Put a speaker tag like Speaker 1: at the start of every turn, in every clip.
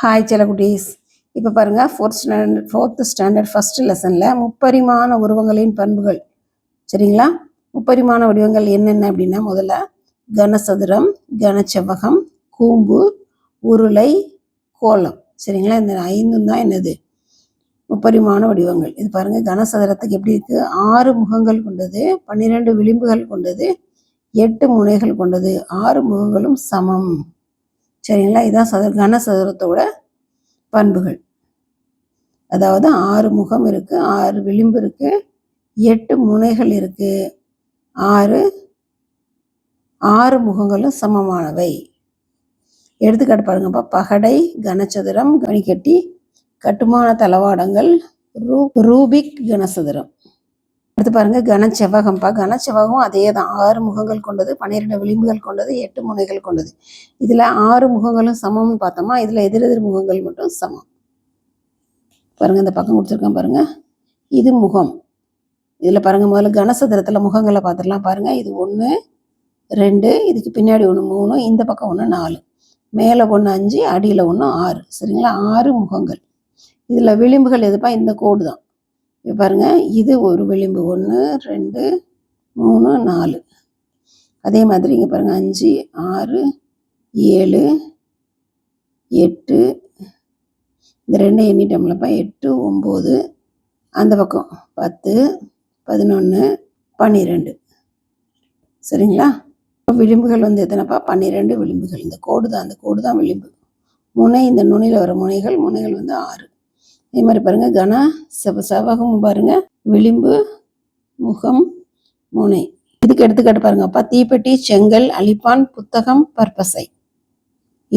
Speaker 1: Hi செலகுட்டீஸ் இப்போ பாருங்கள் fourth standard fourth standard first லெசனில் முப்பரிமாண உருவங்களின் பண்புகள். சரிங்களா? முப்பரிமாண வடிவங்கள் என்னென்ன அப்படின்னா முதல்ல கனசதுரம் கனச்செவ்வகம் கூம்பு உருளை கோலம். சரிங்களா? இந்த ஐந்தும் தான் என்னது? முப்பரிமாண வடிவங்கள். இது பாருங்கள் கனசதுரத்துக்கு எப்படி இருக்குது ஆறு முகங்கள் கொண்டது பன்னிரெண்டு விளிம்புகள் கொண்டது எட்டு முனைகள் கொண்டது. ஆறு முகங்களும் சமம். சரிங்களா? இதுதான் சதுர கனசதுரத்தோட பண்புகள். அதாவது ஆறு முகம் இருக்குது ஆறு விளிம்பு இருக்குது எட்டு முனைகள் இருக்குது ஆறு ஆறு முகங்களும் சமமானவை. எடுத்துக்காட்டு பாருங்கப்பா பகடை கனச்சதுரம் கனிக்கட்டி கட்டுமான தளவாடங்கள் ரூ ரூபிக் கனசதுரம். அடுத்து பாருங்க கனச்செவ்வகம்ப்பா கனச்செவ்வகம் அதே தான் ஆறு முகங்கள் கொண்டது பன்னிரெண்டு விளிம்புகள் கொண்டது எட்டு முனைகள் கொண்டது. இதுல ஆறு முகங்களும் சமம்னு பார்த்தோமா? இதுல எதிரெதிர் முகங்கள் மட்டும் சமம். பாருங்க இந்த பக்கம் கொடுத்துருக்கேன் பாருங்க. இது முகம். இதுல பாருங்க முதல்ல கனசதுரத்தில் முகங்களை பார்த்துடலாம் பாருங்க. இது ஒன்று ரெண்டு இதுக்கு பின்னாடி ஒன்று மூணு இந்த பக்கம் ஒன்று நாலு. மேலே ஒன்று அஞ்சு அடியில் ஒன்று ஆறு. சரிங்களா? ஆறு முகங்கள். இதில் விளிம்புகள் எதுப்பா? இந்த கோடு தான். இப்போ பாருங்க இது ஒரு விளிம்பு. ஒன்று ரெண்டு மூணு நாலு. அதே மாதிரி இங்கே பாருங்கள் அஞ்சு ஆறு ஏழு எட்டு. இந்த ரெண்டு எண்ணிட்டோம்லப்பா. எட்டு ஒம்பது. அந்த பக்கம் பத்து பதினொன்று பன்னிரெண்டு. சரிங்களா? விளிம்புகள் வந்து எத்தனைப்பா? பன்னிரெண்டு விளிம்புகள். இந்த கோடு தான் அந்த கோடு தான் விளிம்பு. முனை இந்த நுனியில் வர முனைகள் முனைகள் வந்து ஆறு. இதே மாதிரி பாருங்கள் கன செவ செவகம் பாருங்க. விளிம்பு முகம் முனை. இதுக்கு எடுத்துக்காட்டு பாருங்கப்பா தீப்பெட்டி செங்கல் அழிப்பான் புத்தகம் பற்பசை.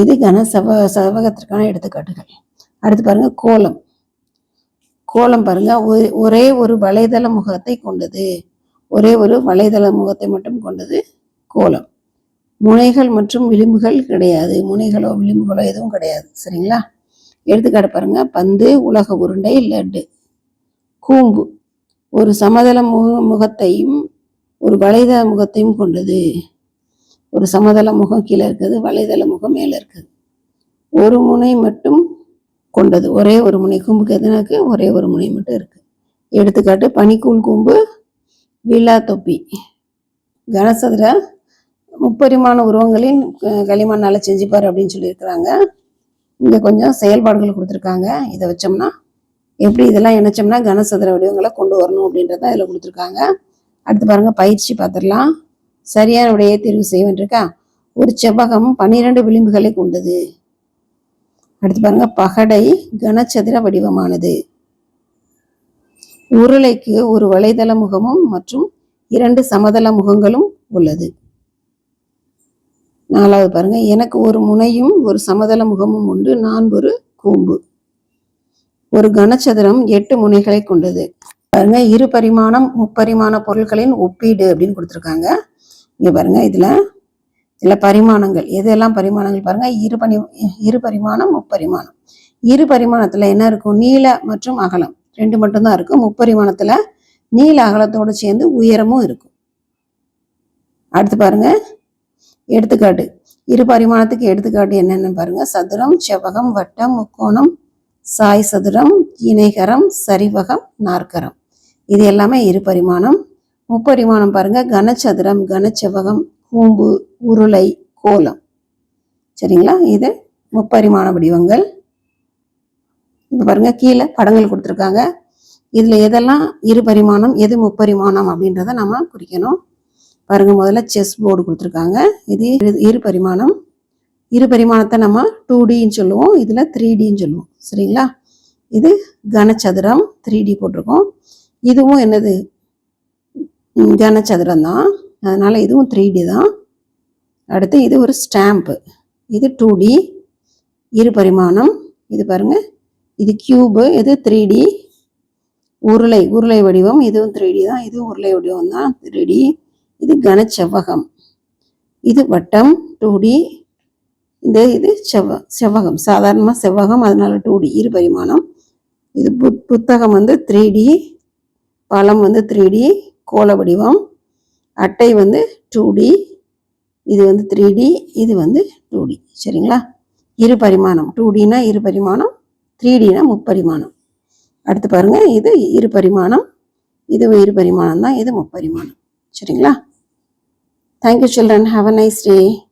Speaker 1: இது கன செவ செவகத்திற்கான எடுத்துக்காட்டுகள். அடுத்து பாருங்க கோலம். கோலம் பாருங்க ஒரே ஒரு வலைதள முகத்தை கொண்டது. ஒரே ஒரு வலைதள முகத்தை மட்டும் கொண்டது கோலம். முனைகள் மற்றும் விளிம்புகள் கிடையாது. முனைகளோ விளிம்புகளோ எதுவும் கிடையாது. சரிங்களா? எடுத்துக்காட்டு பாருங்க. பந்து உலக உருண்டை லட்டு. கூம்பு. ஒரு சமதள முக முகத்தையும் ஒரு வலைதள முகத்தையும் கொண்டது. ஒரு சமதள முகம் கீழே இருக்குது வலைதள முகம் மேலே இருக்குது. ஒரு முனை மட்டும் கொண்டது. ஒரே ஒரு முனை கூம்புக்கு எதுனாக்கு ஒரே ஒரு முனை மட்டும் இருக்குது எடுத்துக்காட்டு பனிக்கூழ் கூம்பு விழா தொப்பி. கனசதுர முப்பரிமாண உருவங்களின் களிமண்ணால் செஞ்சுப்பார் அப்படின்னு சொல்லியிருக்கிறாங்க. இங்கே கொஞ்சம் செயல்பாடுகள் கொடுத்துருக்காங்க. இதை வச்சோம்னா எப்படி இதெல்லாம் இணைச்சோம்னா கனசதுர வடிவங்களை கொண்டு வரணும் அப்படின்றத இதில் கொடுத்துருக்காங்க. அடுத்து பாருங்க பயிற்சி பார்த்துடலாம். சரியான விடையை தேர்வு செய்வேன் இருக்கா ஒரு செவ்வகம் பன்னிரண்டு விளிம்புகளை கொண்டது. அடுத்து பாருங்க பகடை கனச்சதுர வடிவமானது. உருளைக்கு ஒரு வலைதள முகமும் மற்றும் இரண்டு சமதள முகங்களும் உள்ளது. நாலாவது பாருங்க. எனக்கு ஒரு முனையும் ஒரு சமதள முகமும் உண்டு. நான் ஒரு கூம்பு. ஒரு கனச்சதுரம் எட்டு முனைகளை கொண்டது. பாருங்க இரு பரிமாணம் முப்பரிமாண பொருட்களின் ஒப்பீடு அப்படின்னு கொடுத்துருக்காங்க. இங்க பாருங்க இதுல இதுல பரிமாணங்கள். எதெல்லாம் பரிமாணங்கள் பாருங்க? இரு பரி இரு பரிமாணம் முப்பரிமாணம். இரு பரிமாணத்துல என்ன இருக்கும்? நீள மற்றும் அகலம். ரெண்டு மட்டும்தான் இருக்கும். முப்பரிமாணத்துல நீள அகலத்தோடு சேர்ந்து உயரமும் இருக்கும். அடுத்து பாருங்க எடுத்துக்காட்டு. இரு பரிமாணத்துக்கு எடுத்துக்காட்டு என்னென்னு பாருங்க. சதுரம் செவ்வகம் வட்டம் முக்கோணம் சாய் சதுரம் இணைகரம் சரிவகம் நாற்கரம். இது எல்லாமே இரு பரிமாணம். முப்பரிமாணம் பாருங்க. கனச்சதுரம் கனச்செவ்வகம் கூம்பு உருளை கோலம். சரிங்களா? இது முப்பரிமாண வடிவங்கள். இப்போ பாருங்க கீழே படங்கள் கொடுத்துருக்காங்க. இதில் எதெல்லாம் இரு பரிமாணம் எது முப்பரிமாணம் அப்படின்றத நம்ம குறிக்கணும். பாருங்கள் முதல்ல செஸ் போர்டு கொடுத்துருக்காங்க. இது இரு- இரு பரிமாணம். இரு பரிமாணத்தை நம்ம டூ டின்னு சொல்லுவோம். இதில் த்ரீ டின்னு சொல்லுவோம். சரிங்களா? இது கனச்சதுரம் த்ரீ டி போட்டிருக்கோம். இதுவும் என்னது? ம், தான். அதனால் இதுவும் த்ரீ டி தான். அடுத்து இது ஒரு ஸ்டாம்ப்பு இது டூ டி இரு பரிமாணம். இது பாருங்கள் இது கியூபு இது த்ரீ டி உருளை உருளை வடிவம். இதுவும் த்ரீ டி தான். இதுவும் உருளை வடிவம் தான். த்ரீ டி இது கனச்செவ்வகம். இது வட்டம் டூ டி இந்த இது செவ்வ செவ்வகம். சாதாரணமாக செவ்வகம் அதனால டூ டி இரு பரிமாணம். இது புத் புத்தகம் வந்து த்ரீ டி பழம் வந்து த்ரீ டி கோல வடிவம். அட்டை வந்து டூ டி இது வந்து த்ரீ டி இது வந்து டூ டி சரிங்களா? இரு பரிமாணம். டூ டினா இரு பரிமாணம் த்ரீ டினா முப்பரிமாணம். அடுத்து பாருங்க இது இரு பரிமாணம். இது இரு பரிமாணம் தான் இது முப்பரிமாணம். சரிங்களா? Thank you, children. Have a nice day.